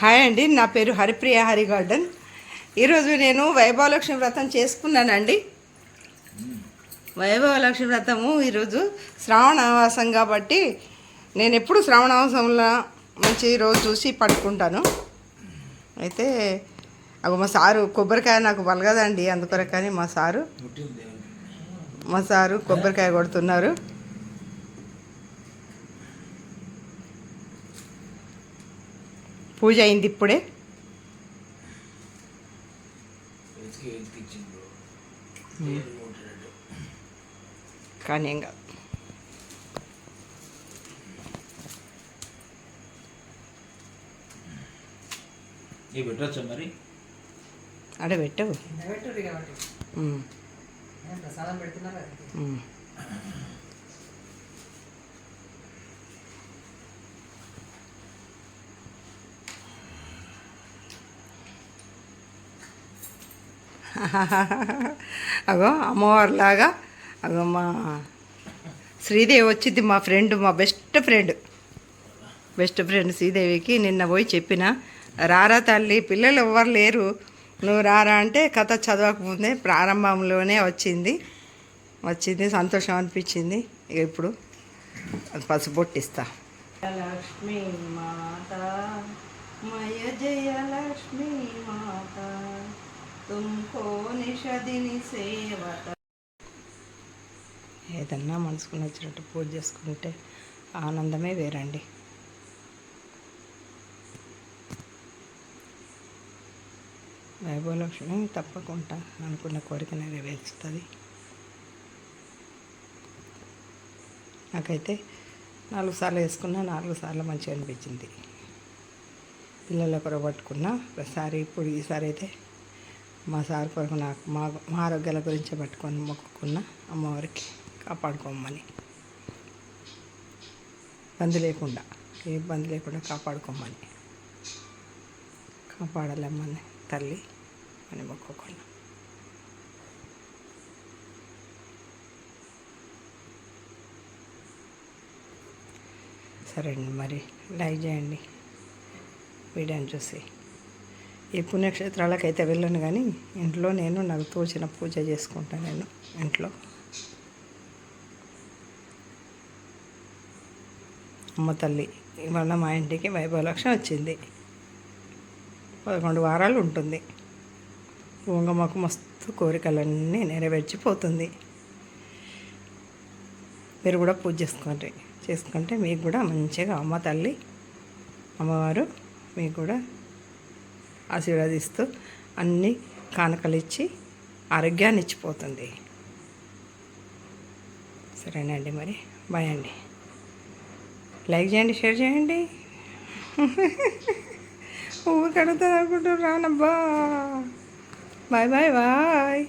Hi అండి నా పేరు హరిప్రియ హరి గార్డెన్ ఈరోజు నేను వైభవలక్ష్మి వ్రతం చేసుకున్నానండి. వైభవలక్ష్మి వ్రతము ఈరోజు శ్రావణవాసం కాబట్టి నేను ఎప్పుడు శ్రావణవాసంలో మంచి రోజు చూసి పట్టుకుంటాను అయితే అగో మా సారు కొబ్బరికాయ నాకు బలగదండి అందుకొరకని మా సారు మా సారు కొబ్బరికాయ కొడుతున్నారు. పూజ అయింది ఇప్పుడే. కానీ ఏం కాదు. పెట్టచ్చా మరి? అడే పెట్టవు. ప్రసాదం పెడుతున్నారు అగో అమ్మవారిలాగా అగో మా శ్రీదేవి వచ్చింది మా ఫ్రెండ్ మా బెస్ట్ ఫ్రెండ్. బెస్ట్ ఫ్రెండ్ శ్రీదేవికి నిన్న పోయి చెప్పిన రారా తల్లి పిల్లలు ఎవ్వరు లేరు. నువ్వు రారా అంటే కథ చదవకముందే ప్రారంభంలోనే వచ్చింది. వచ్చింది సంతోషం అనిపించింది. ఇక ఇప్పుడు అది పసుపొట్టిస్తా లక్ష్మీ మాత మయ జయ లక్ష్మీ మాత. తుమ్కో నిషదిని సేవత. ఏదన్నా మనసుకు నచ్చినట్టు పూజ చేసుకుంటే ఆనందమే వేరండి. వైభవలక్ష్మి తప్పకుండా అనుకున్న కోరిక నెరవేర్చుతుంది నాకైతే నాలుగు సార్లు వేసుకున్నా నాలుగు సార్లు మంచిగా అనిపించింది. పిల్లల కొరకు పట్టుకున్నా ఇప్పుడు ఈసారి అయితే మా సార్ కొరకు నాకు మా మా ఆరోగ్యాల గురించి పట్టుకొని మొక్కుకున్న అమ్మవారికి కాపాడుకోమని. ఇబ్బంది లేకుండా ఏ ఇబ్బంది లేకుండా కాపాడుకోమని. కాపాడాలమ్మని తల్లి అని మొక్కుకున్నా. సరే అండి మరి లైక్ చేయండి వీడియోని చూసి. ఈ పుణ్యక్షేత్రాలకైతే వెళ్ళను కానీ ఇంట్లో నేను నాకు తోచిన పూజ చేసుకుంటాను నేను ఇంట్లో. అమ్మ తల్లి ఇవాళ మా ఇంటికి వైభవలక్ష్మి వచ్చింది. పదకొండు వారాలు ఉంటుంది. ఇంకా మస్తు కోరికలన్నీ నెరవేర్చిపోతుంది. మీరు కూడా పూజ చేసుకోండి చేసుకుంటే మీకు కూడా మంచిగా అమ్మ తల్లి అమ్మవారు మీకు కూడా ఆశీర్వదిస్తూ అన్ని కానుకలు ఆరోగ్యాన్ని ఇచ్చిపోతుంది. సరేనండి మరి? బాయ్ అండి. లైక్ చేయండి షేర్ చేయండి. ఊరు కడుగుతుంది అనుకుంటున్నానబ్బా బాయ్ బాయ్ బాయ్.